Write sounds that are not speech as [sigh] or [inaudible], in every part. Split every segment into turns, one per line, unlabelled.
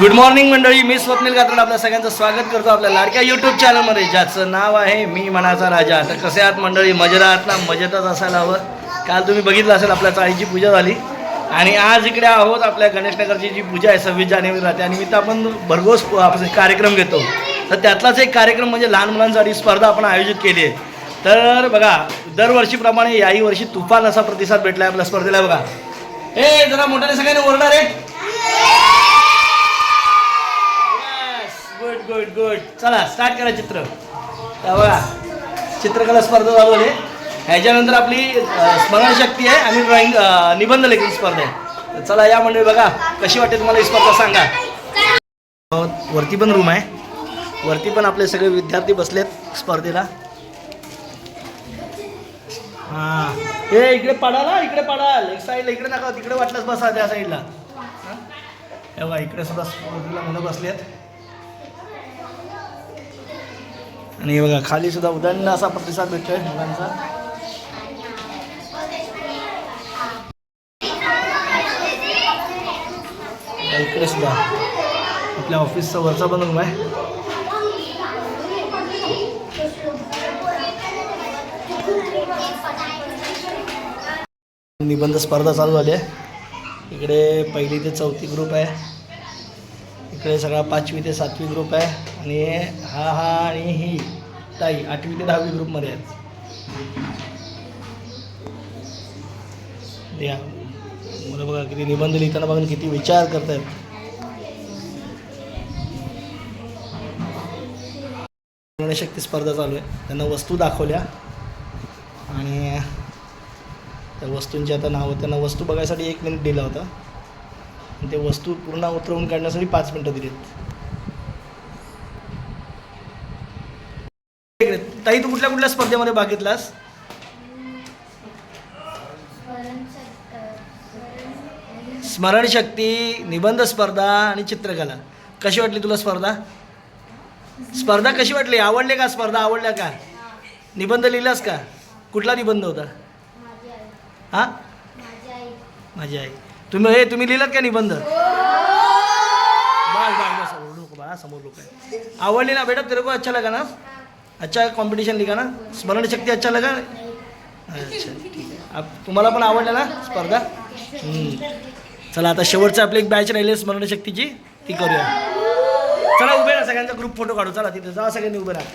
Good morning मंडळी मी स्वप्नील कात्रड आपल्या सगळ्यांचं स्वागत करतो आपल्या लाडक्या यूट्यूब चॅनलमध्ये ज्याचं नाव आहे मी मनाचा राजा. तर कसे आहात मंडळी? मजेत आहात ना? मजेतच असायला हवं. काल तुम्ही बघितलं असेल आपल्या चाळीची पूजा झाली. आणि आज इकडे आहोत आपल्या गणेशनगरची जी पूजा आहे सव्वीस जानेवारीला त्यानिमित्त आपण भरघोस प- आपण कार्यक्रम घेतो. तर त्यातलाच एक कार्यक्रम म्हणजे लहान मुलांसाठी स्पर्धा आपण आयोजित केली आहे. तर बघा दरवर्षीप्रमाणे याही वर्षी तुफान असा प्रतिसाद भेटला आहे आपल्या स्पर्धेला बघा. ए जरा मोठ्याने सगळ्यांनी ओरडा रे. गुड गुड चला स्टार्ट करा चित्र. बघा चित्रकला स्पर्धा चालू आहे ह्याच्यानंतर आपली स्मरणशक्ती आहे आणि ड्रॉइंग निबंध लेखन स्पर्धा आहे. चला या मंडळी बघा कशी वाटते तुम्हाला ही स्पर्धा सांगा. वरती पण रूम आहे. वरती पण आपले सगळे विद्यार्थी बसलेत स्पर्धेला. हां. हे इकडे पडाल इकडे पडाल. एक साईडला इकडे नका तिकडे वाटलंच बसा त्या साईडला हां? इकडे सुद्धा स्पर्धेला मुलं बसलेत. आणि बघा खाली सुद्धा उदंड असा प्रतिसाद भेटतोय मुलांचा. इकडे सुद्धा आपल्या ऑफिसचा वरचा पण रूम आहे. निबंध स्पर्धा चालू झाली आहे. इकडे पहिली ते चौथी ग्रुप आहे. इकडे सगळा पाचवी ते सातवी ग्रुप आहे. आणि हा हा आणि ही ताई आठवी ते दहावी ग्रुपमध्ये आहेत. द्या. मुलं बघा किती निबंध लिहिताना बघा किती विचार करतायत. शक्ती स्पर्धा चालू आहे. त्यांना वस्तू दाखवल्या. आणि त्या वस्तूंची आता नावं त्यांना वस्तू बघायसाठी एक मिनिट दिला होता. आणि ते वस्तू पूर्ण उतरवून काढण्यासाठी पाच मिनटं दिलीत इकडे. ताई तू कुठल्या कुठल्या स्पर्धेमध्ये भाग घेतलास? स्मरणशक्ती निबंध स्पर्धा आणि चित्रकला. कशी वाटली तुला स्पर्धा? स्पर्धा कशी वाटली? आवडले का स्पर्धा? आवडल्या का? निबंध लिहिलास का? कुठला निबंध होता? हा? माझी आई. तुम्ही हे तुम्ही लिहिलात का निबंध? बस बस बस. समोर लोक बा समोर लोक. आहे आवडली ना? बेटा तेरे को अच्छा लगा ना? अच्छा कॉम्पिटिशन लिखा ना? स्मरण शक्ती अच्छा लगा? अच्छा ठीक आहे. आप तुम्हाला पण आवडलं ना स्पर्धा? चला आता शेवटचं आपली एक बॅच राहिली स्मरणशक्तीची ती करूया. चला उभे राहा सगळ्यांचा ग्रुप फोटो काढू. चला तिथे जा सगळ्यांनी उभे राहा.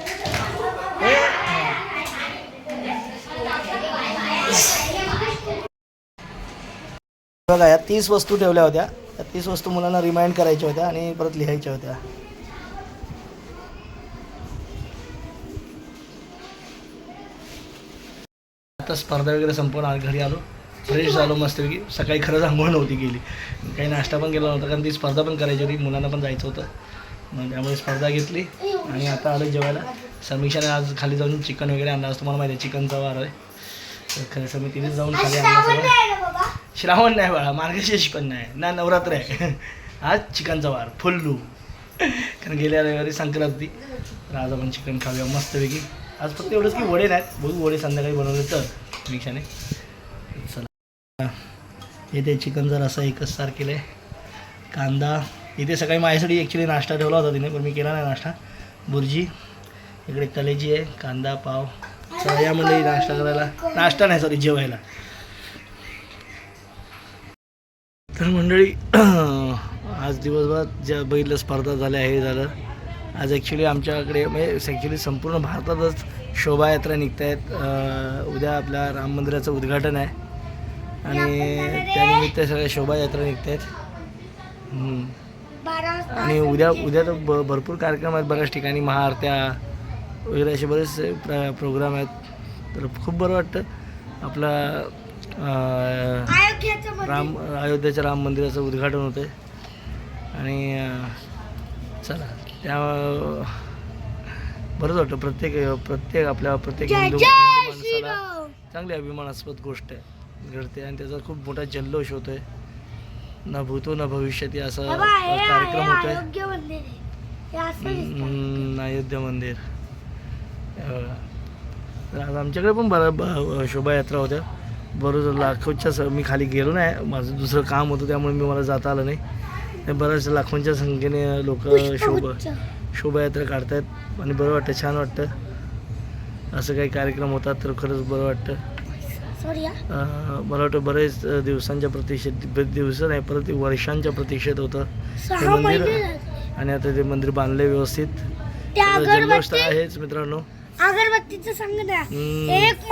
बघा या तीस वस्तू ठेवल्या होत्या. त्या तीस वस्तू मुलांना रिमाइंड करायच्या होत्या आणि परत लिहायच्या होत्या. आता स्पर्धा वगैरे संपवून आ- घरी आलो. फ्रेश झालो मस्तपैकी. सकाळी खरंच आंघोळ नव्हती गेली काही नाश्ता पण केला नव्हता कारण ती स्पर्धा पण करायची होती. मुलांना पण जायचं होतं. मग त्यामुळे स्पर्धा घेतली आणि आता आलो जेवायला. समीक्षाने आज खाली जाऊन चिकन वगैरे आणलं आज तुम्हाला माहिती आहे चिकनचा वार आहे. तर खरं तिथेच जाऊन खाली आणलं सगळं श्रावण नाही बाळा मार्गशीर्ष पण नाही. ना नवरात्र आहे. आज चिकनचा वार फुल्लू. कारण गेल्या रविवारी संक्रांती. तर आज आपण चिकन खाऊया मस्तपैकी. आज फक्त एवढंच की वडे नाहीत. बघू वडे संध्याकाळी बनवले तर. रिक्षाने. चला. इथे जर असं एकच सार केलं आहे. कांदा. इथे सकाळी माझ्यासाठी ॲक्च्युली नाश्ता ठेवला होता तिने पण मी केला नाही नाश्ता. बुर्जी. इकडे कलेजी आहे. कांदा पाव. चला या मंडळी नाश्ता करायला. नाश्ता नाही सॉरी जेवायला. तर मंडळी [clears throat] आज दिवसभरात ज्या बैल स्पर्धा झाल्या हे झालं. आज ॲक्च्युली आमच्याकडे म्हणजे ॲक्च्युली संपूर्ण भारतातच शोभायात्रा निघत आहेत उद्या आपल्या राम मंदिराचं उद्घाटन आहे. आणि त्यानिमित्त सगळ्या शोभायात्रा निघत आहेत आणि उद्या उद्या तर ब भरपूर कार्यक्रम आहेत बऱ्याच ठिकाणी. महाआरत्या वगैरे असे बरेचसे प्र प्रोग्राम आहेत. तर खूप बरं वाटतं. आपला राम अयोध्येच्या राम मंदिराचं उद्घाटन होतं आहे आणि चला. त्या बरंच वाटतं प्रत्येक प्रत्येक आपल्या प्रत्येक हिंदू माणसाला चांगली अभिमानास्पद गोष्ट आहे घडते आणि त्याचा खूप मोठा जल्लोष होतोय. न भूतो न भविष्यती असा कार्यक्रम होतोय. अयोध्या मंदिर हे आज आमच्याकडे पण बरं शोभायात्रा होत्या. बरोबर लाखोच्या मी खाली गेलो नाही माझं दुसरं काम होतं त्यामुळे मी मला जाता आलं नाही. बऱ्याच लाखोंच्या संख्येने लोक शोभा. शोभायात्रा काढतायत आणि बरं वाटतं छान वाटतं असं काही कार्यक्रम होतात तर खरंच बरं वाटतं
हा.
मला वाटतं बरेच दिवसांच्या प्रतीक्षेत दिवस नाही परत वर्षांच्या प्रतीक्षेत होतं
सहा
मंदिर-. आणि आता ते मंदिर बांधले व्यवस्थित जल्लोष तर आहेच मित्रांनो
अगरबत्तीचं सांग. एक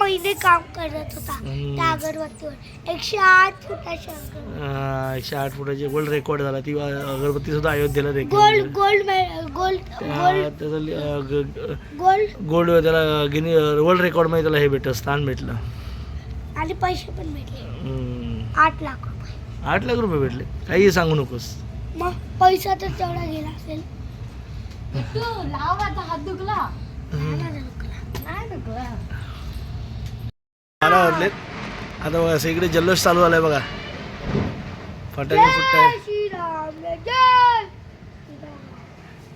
महिने काम करत होता. त्या अगरबत्तीवर. एकशे आठ फुटाची अगरबत्ती.
अं, एकशे आठ फुटाची गोल्ड रेकॉर्ड झाला. ती अगरबत्ती सुद्धा अयोध्येला
गोल्ड गोल्ड मे- गोल्ड गोल्ड
त्याचा
गोल्ड
गोल्ड त्याला गिनी वर्ल्ड रेकॉर्डमध्ये त्याला हे भेटलं स्थान भेटलं.
आणि पैसे पण भेटले.
हम्म.
आठ लाख रुपये.
आठ लाख रुपये भेटले. काही सांगू नकोस.
मग पैसा तर तेवढा गेला असेल.
लाव आता हात दुखला.
हम्म.
नाही दुखला.
नाही दुखला.
वाजलेत आता बघा सगळीकडे जल्लोष चालू झालाय बघा. फटाके
जय
फुटताय.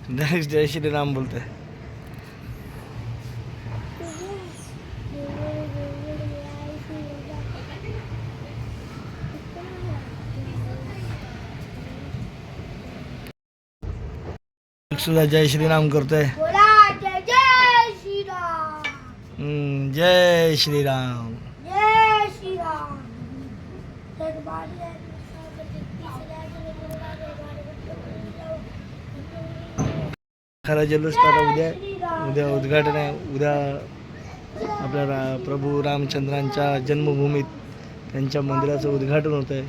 नेक्स्ट जय श्रीराम बोलतोय. सुद्धा जय श्रीराम करतोय.
बोला जय श्रीराम.
जय श्रीराम
जय श्रीराम दरबारी आहे, स्वागत आहे,
खरा जल्लोष आता उद्या उद्या उद्घाटन आहे. उद्या आपल्या रा प्रभू रामचंद्रांच्या जन्मभूमीत त्यांच्या मंदिराचं उद्घाटन होतं आहे.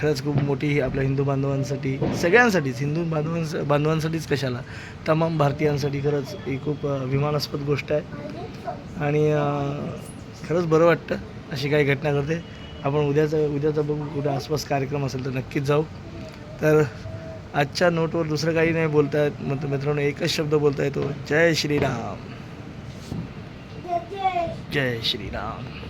खरंच खूप मोठी ही आपल्या हिंदू बांधवांसाठी सगळ्यांसाठीच हिंदू बांधवांस बांधवांसाठीच कशाला तमाम भारतीयांसाठी खरंच ही खूप अभिमानास्पद गोष्ट आहे. आणि खरंच बरं वाटतं अशी काही घटना घडते. आपण उद्याचं उद्याचं बघू. कुठे आसपास कार्यक्रम असेल तर नक्कीच जाऊ. तर आजच्या नोटवर दुसरं काही नाही बोलता येत मग मित्रांनो एकच शब्द बोलता येतो जय श्रीराम.
जय
जय श्रीराम.